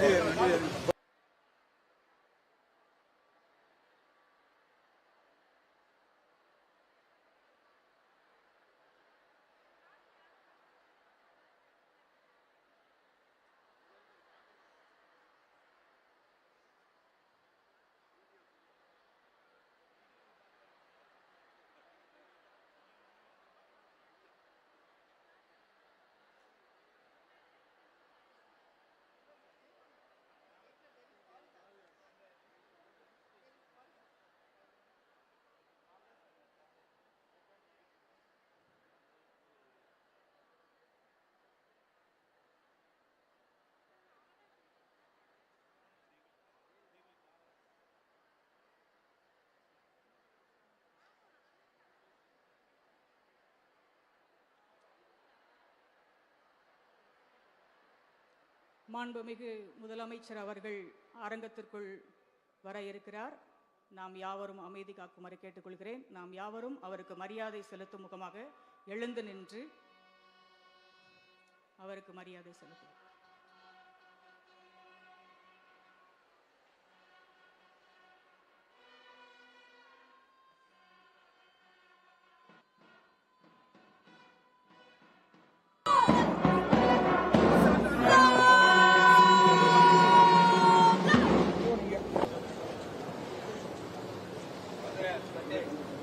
Yeah. மாண்புமிகு முதலமைச்சர் அவர்கள் அரங்கத்திற்குள் வர இருக்கிறார். நாம் யாவரும் அமைதி காக்குமாறு கேட்டுக்கொள்கிறேன். நாம் யாவரும் அவருக்கு மரியாதை செலுத்தும் முகமாக எழுந்து நின்று அவருக்கு மரியாதை செலுத்துவோம். Obrigado.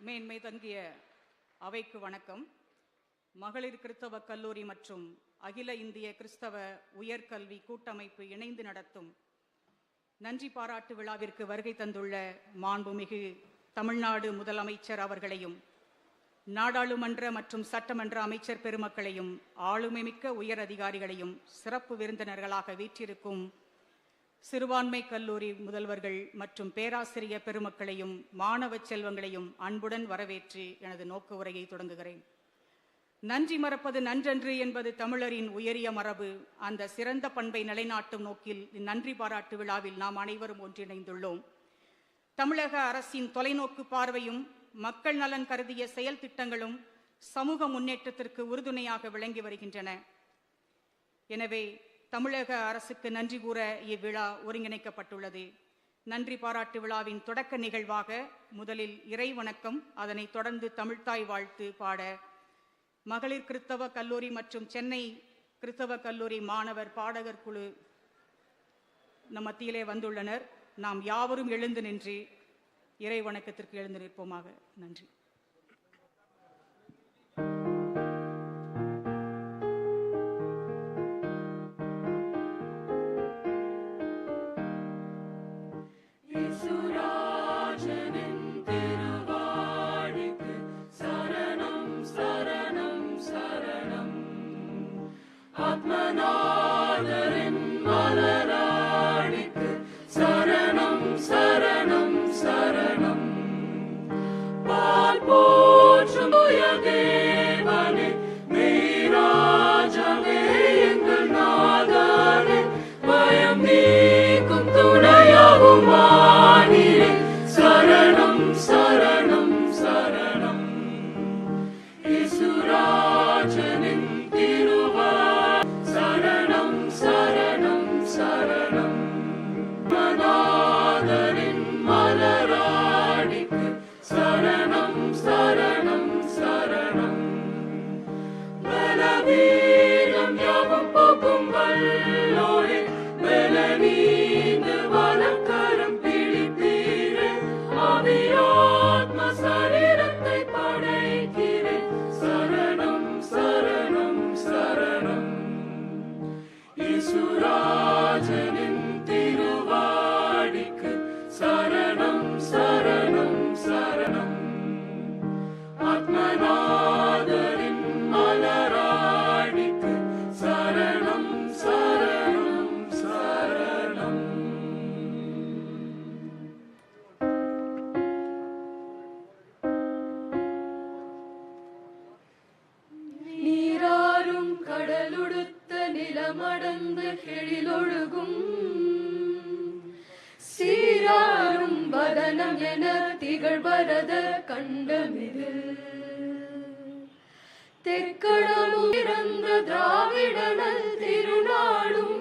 மேன்மை தங்கிய அவைக்கு வணக்கம். மகளிர் கிறிஸ்தவ கல்லூரி மற்றும் அகில இந்திய கிறிஸ்தவ உயர்கல்வி கூட்டமைப்பு இணைந்து நடத்தும் நன்றி பாராட்டு விழாவிற்கு வருகை தந்துள்ள மாண்புமிகு தமிழ்நாடு முதலமைச்சர் அவர்களையும் நாடாளுமன்ற மற்றும் சட்டமன்ற அமைச்சர் பெருமக்களையும் ஆளுமைமிக்க உயர் அதிகாரிகளையும் சிறப்பு விருந்தினர்களாக வீற்றிருக்கும் சிறுபான்மை கல்லூரி முதல்வர்கள் மற்றும் பேராசிரிய பெருமக்களையும் மாணவ செல்வங்களையும் அன்புடன் வரவேற்று எனது நோக்க உரையை தொடங்குகிறேன். நன்றி மறப்பது நன்றன்று என்பது தமிழரின் உயரிய மரபு. அந்த சிறந்த பண்பை நிலைநாட்டும் நோக்கில் இந்நன்றி பாராட்டு விழாவில் நாம் அனைவரும் ஒன்றிணைந்துள்ளோம். தமிழக அரசின் தொலைநோக்கு பார்வையும் மக்கள் நலன் கருதிய செயல் திட்டங்களும் சமூக முன்னேற்றத்திற்கு உறுதுணையாக விளங்கி வருகின்றன. எனவே தமிழக அரசுக்கு நன்றி கூற இவ்விழா ஒருங்கிணைக்கப்பட்டுள்ளது. நன்றி பாராட்டு விழாவின் தொடக்க நிகழ்வாக முதலில் இறை வணக்கம் அதனைத் தொடர்ந்து தமிழ்த்தாய் வாழ்த்து பாட மகளிர் கிறிஸ்தவ கல்லூரி மற்றும் சென்னை கிறிஸ்தவ கல்லூரி மாணவர் பாடகர் குழு நம் மத்தியிலே வந்துள்ளனர். நாம் யாவரும் எழுந்து நின்று இறை வணக்கத்திற்கு எழுந்து நிற்போமாக நன்றி. Atmanan. Surajani. நிலமடந்து கெழிலொழுகும். சீராரும் வதனம் என திகழ்வரத கண்டமிது. தெற்கடமும் இறந்த திராவிடனல் திருநாளும்.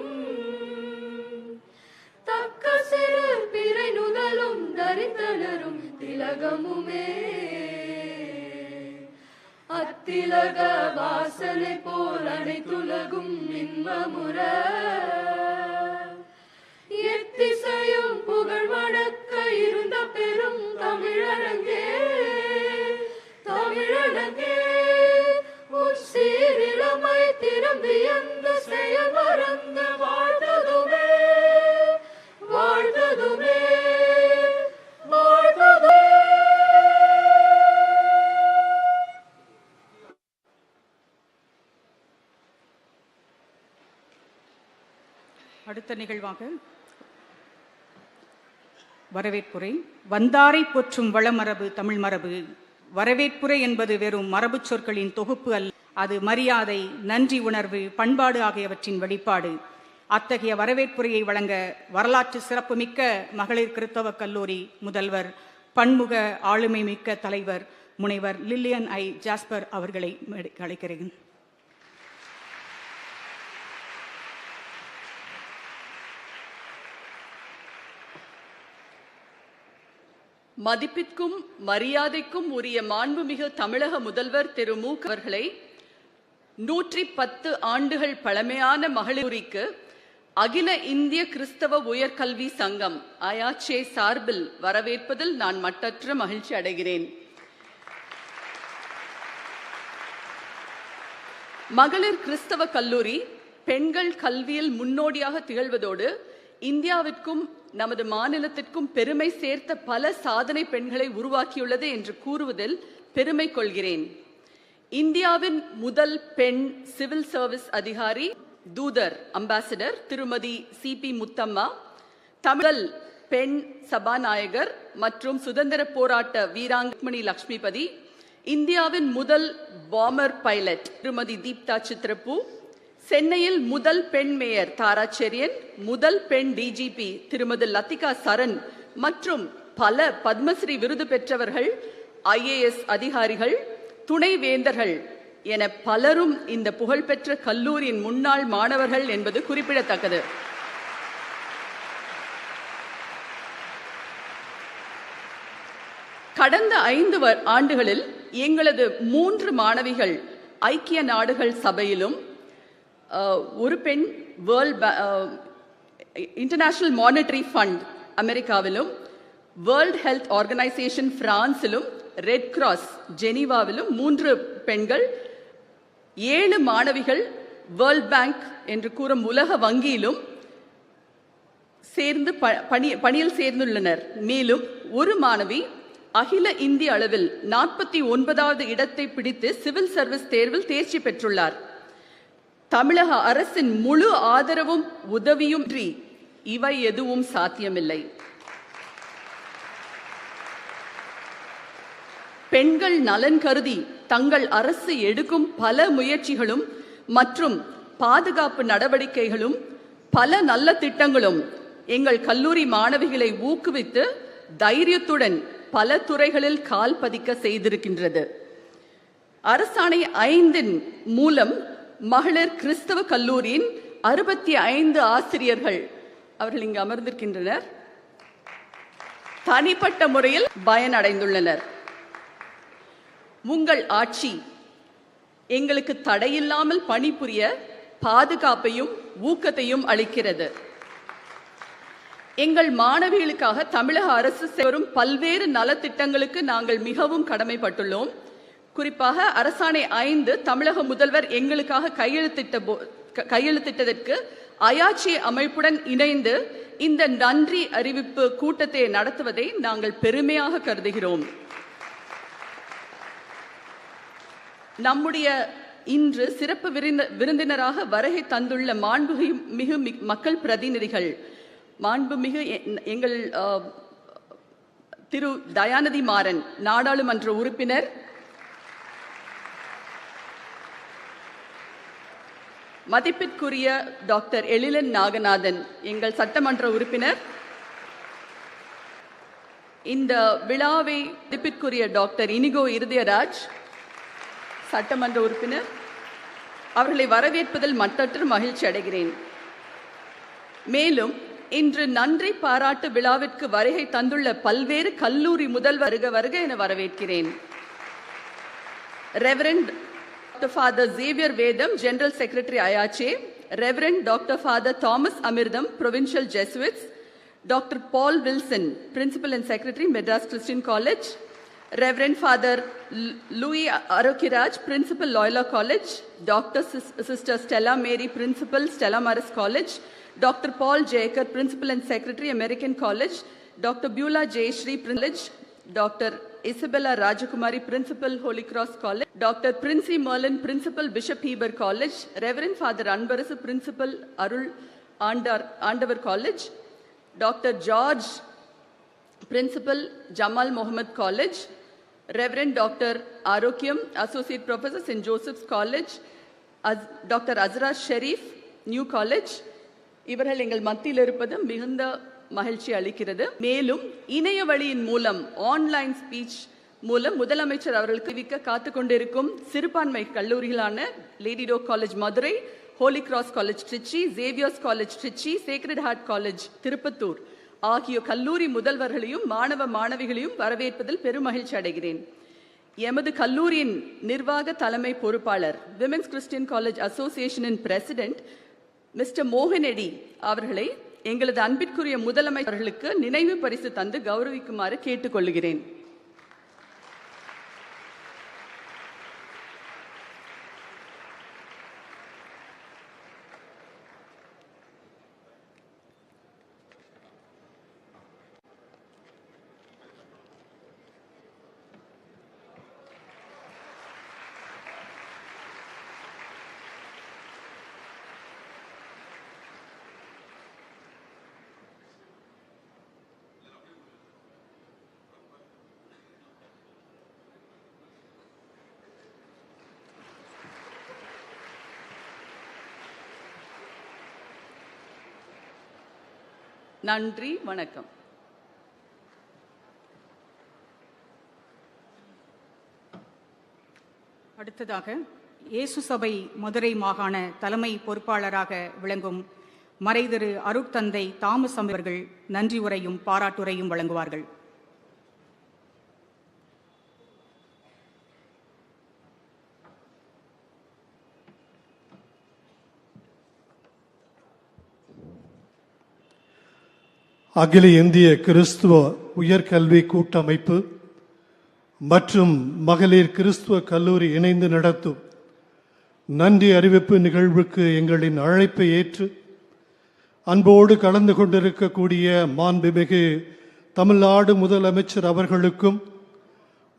தக்க சிறு பிறை நுதலும் தரித்தனரும் திலகமுமே. அத்திலக வாசனை போல் அனைத்துலகும் இன்பமுற எத்திசையும் புகழ் வணக்க இருந்த பெரும் தமிழரங்கே. தமிழரங்கே உன் சீரிழமை திரும்பி அந்த செயல் மறந்து வாழ்ந்ததுமே அடுத்த நிகழ்வாக வரவேற்புரை. வந்தாரை போற்றும் வளமரபு தமிழ் மரபு. வரவேற்புரை என்பது வெறும் மரபுச் சொற்களின் தொகுப்பு அல்ல. அது மரியாதை நன்றி உணர்வு பண்பாடு ஆகியவற்றின் வெளிப்பாடு. அத்தகைய வரவேற்புரையை வழங்க வரலாற்று சிறப்புமிக்க மகளிர் கிறித்தவ கல்லூரி முதல்வர் பன்முக ஆளுமை மிக்க தலைவர் முனைவர் லில்லியன் ஐ. ஜாஸ்பர் அவர்களை அழைக்கிறேன். மதிப்பிற்கும் மரியாதைக்கும் உரிய மாண்புமிகு தமிழக முதல்வர் திரு மு அவர்களை நூற்றி பத்து ஆண்டுகள் பழமையான மகளிருக்கு அகில இந்திய கிறிஸ்தவ உயர்கல்வி சங்கம் அயாச்சே சார்பில் வரவேற்பதில் நான் மட்டற்ற மகிழ்ச்சி அடைகிறேன். மகளிர் கிறிஸ்தவ கல்லூரி பெண்கள் கல்வியில் முன்னோடியாக திகழ்வதோடு இந்தியாவிற்கும் நமது மாநிலத்திற்கும் பெருமை சேர்த்த பல சாதனை பெண்களை உருவாக்கியுள்ளது என்று கூறுவதில் பெருமை கொள்கிறேன். இந்தியாவின் முதல் பெண் சிவில் சர்வீஸ் அதிகாரி தூதர் அம்பாசிடர் திருமதி சி பி முத்தம்மா தமிழ் பெண் சபாநாயகர் மற்றும் சுதந்திர போராட்ட வீராங்கமணி லக்ஷ்மிபதி இந்தியாவின் முதல் பாமர் பைலட் திருமதி தீப்தா சித்ரப்பு சென்னையில் முதல் பெண் மேயர் தாராச்சரியன் முதல் பெண் டிஜிபி திருமதி லத்திகா சரண் மற்றும் பல பத்மஸ்ரீ விருது பெற்றவர்கள் ஐஏஎஸ் அதிகாரிகள் துணை வேந்தர்கள் என பலரும் இந்த புகழ்பெற்ற கல்லூரியின் முன்னாள் மாணவர்கள் என்பது குறிப்பிடத்தக்கது. கடந்த ஐந்து வ- ஆண்டுகளில் எங்களது மூன்று மாணவிகள் ஐக்கிய நாடுகள் சபையிலும் ஒரு பெண் வேர்ல்ட் இன்டர்நேஷனல் மானிட்டரி ஃபண்ட் அமெரிக்காவிலும் வேர்ல்ட் ஹெல்த் ஆர்கனைசேஷன் பிரான்சிலும் ரெட் கிராஸ் ஜெனீவாவிலும் மூன்று பெண்கள் ஏழு மாணவிகள் வேர்ல்ட் பேங்க் என்று கூறும் உலக வங்கியிலும் சேர்ந்து ப- பணி பணியில் சேர்ந்துள்ளனர். மேலும் ஒரு மாணவி அகில இந்திய அளவில் நாற்பத்தி ஒன்பதாவது இடத்தை பிடித்து சிவில் சர்வீஸ் தேர்வில் தேர்ச்சி பெற்றுள்ளார். தமிழக அரசின் முழு ஆதரவும் உதவியும் இவை எதுவும் சாத்தியமில்லை. பெண்கள் நலன் கருதி தங்கள் அரசு எடுக்கும் பல முயற்சிகளும் மற்றும் பாதுகாப்பு நடவடிக்கைகளும் பல நல்ல திட்டங்களும் எங்கள் கல்லூரி மாணவிகளை ஊக்குவித்து தைரியத்துடன் பல துறைகளில் கால் பதிக்க செய்திருக்கின்றது. அரசாணை ஐந்தின் மூலம் மகளிர் கிறிஸ்தவ கல்லூரியின் அறுபத்தி ஐந்து ஆசிரியர்கள் அவர்கள் இங்கு அமர்ந்திருக்கின்றனர். தனிப்பட்ட முறையில் பயனடைந்துள்ளனர். உங்கள் ஆட்சி எங்களுக்கு தடையில்லாமல் பணிபுரிய பாதுகாப்பையும் ஊக்கத்தையும் அளிக்கிறது. எங்கள் மாணவிகளுக்காக தமிழக அரசு வரும் பல்வேறு நலத்திட்டங்களுக்கு நாங்கள் மிகவும் கடமைப்பட்டுள்ளோம். குறிப்பாக அரசாணை ஐந்து தமிழக முதல்வர் எங்களுக்காக கையெழுத்திட்ட போ- கையெழுத்திட்டதற்கு அயாச்சி அமைப்புடன் இணைந்து இந்த நன்றி அறிவிப்பு கூட்டத்தை நடத்துவதை நாங்கள் பெருமையாக கருதுகிறோம். நம்முடைய இன்று சிறப்பு விருந்த- விருந்தினராக வருகை தந்துள்ள மாண்புமிகு மிகு மக்கள் பிரதிநிதிகள் மாண்புமிகு எ- எங்கள் திரு தயாநிதி மாறன் நாடாளுமன்ற உறுப்பினர் மதிப்பிற்குரிய டாக்டர் எழிலன் நாகநாதன் எங்கள் சட்டமன்ற உறுப்பினர். இந்த விழாவை மதிப்பிற்குரிய டாக்டர் இனிகோ இருதயராஜ் சட்டமன்ற உறுப்பினர் அவர்களை வரவேற்பதில் மற்றற்று மகிழ்ச்சி அடைகிறேன். மேலும் இன்று நன்றி பாராட்டு விழாவிற்கு வருகை தந்துள்ள பல்வேறு கல்லூரி முதல் வருக வருக என வரவேற்கிறேன். Reverend Dr. Father Xavier Vedam, General Secretary IACHE, Reverend Dr. Father Thomas Amirdam, Provincial Jesuits, Dr. Paul Wilson, Principal and Secretary, Madras Christian College, Reverend Father Louis Arokiraj, Principal, Loyola College, Dr. S Sister Stella Mary, Principal, Stella Maris College, Dr. Paul Jacob, Principal and Secretary, American College, Dr. Beulah Jayashree, College, Dr. Doctor Isabella Rajakumari principal Holy Cross College doctor Princy Marlon principal Bishop Heber College reverend father Anbarasu principal Arul Andar Andavar College doctor George principal Jamal Mohamed College reverend doctor Arokiam associate professor Saint Joseph's College as doctor Asra Sharif New College இவர்கள் எங்கள் மத்தியில் இருப்பது மிகுந்த மகிழ்ச்சி அளிக்கிறது. மேலும் இணைய வழியின் மூலம் ஆன்லைன் ஸ்பீச் மூலம் முதலமைச்சர் அவர்களுக்கு விக்க காத்து கொண்டிருக்கும் சிறுபான்மை கல்லூரிகளான Lady Doak College Madurai Holy Cross College Trichy Xavier's College Trichy Sacred Heart College Tirupattur ஆகிய கல்லூரி முதல்வர்களையும் மாணவ மாணவிகளையும் வரவேற்பதில் பெருமகிழ்ச்சி அடைகிறேன். எமது கல்லூரியின் நிர்வாக தலைமை பொறுப்பாளர் விமென்ஸ் கிறிஸ்டியன் காலேஜ் அசோசியேஷனின் பிரசிடென்ட் மிஸ்டர் மோகனெடி அவர்களை எங்களது அன்பிற்குரிய முதலமைச்சர்களுக்கு நினைவு பரிசு தந்து கௌரவிக்குமாறு கேட்டுக்கொள்கிறேன். நன்றி வணக்கம். அடுத்ததாக இயேசு சபை மதுரை மாகாண தலைமை பொறுப்பாளராக விளங்கும் மறைதிரு அருட்தந்தை தாமஸ் அவர்கள் நன்றி உரையும் பாராட்டுரையும் வழங்குவார்கள். அகில இந்திய கிறிஸ்துவ உயர்கல்வி கூட்டமைப்பு மற்றும் மகளிர் கிறிஸ்துவ கல்லூரி இணைந்து நடத்தும் நன்றி அறிவிப்பு நிகழ்வுக்கு எங்களின் அழைப்பை ஏற்று அன்போடு கலந்து கொண்டிருக்கக்கூடிய மாண்புமிகு தமிழ்நாடு முதலமைச்சர் அவர்களுக்கும்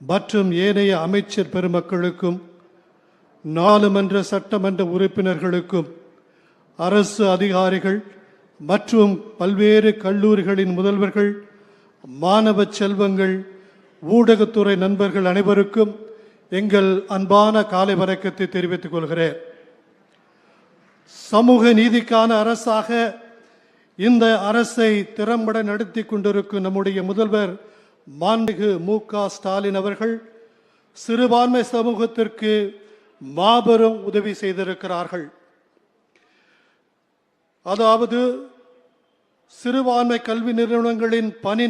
மற்றும் ஏனைய அமைச்சர் பெருமக்களுக்கும் நாடுமன்ற சட்டமன்ற உறுப்பினர்களுக்கும் அரசு அதிகாரிகள் மற்றும் பல்வேறு கல்லூரிகளின் முதல்வர்கள் மாணவ செல்வங்கள் ஊடகத்துறை நண்பர்கள் அனைவருக்கும் எங்கள் அன்பான காலை வணக்கத்தை தெரிவித்துக் கொள்கிறேன். சமூக நீதிக்கான அரசாக இந்த அரசை திறம்பட நடத்தி கொண்டிருக்கும் நம்முடைய முதல்வர் மாண்புமிகு மு க ஸ்டாலின் அவர்கள் சிறுபான்மை சமூகத்திற்கு மாபெரும் உதவி செய்திருக்கிறார்கள். அதாவது சிறுபான்மை கல்வி நிறுவனங்களின் பணி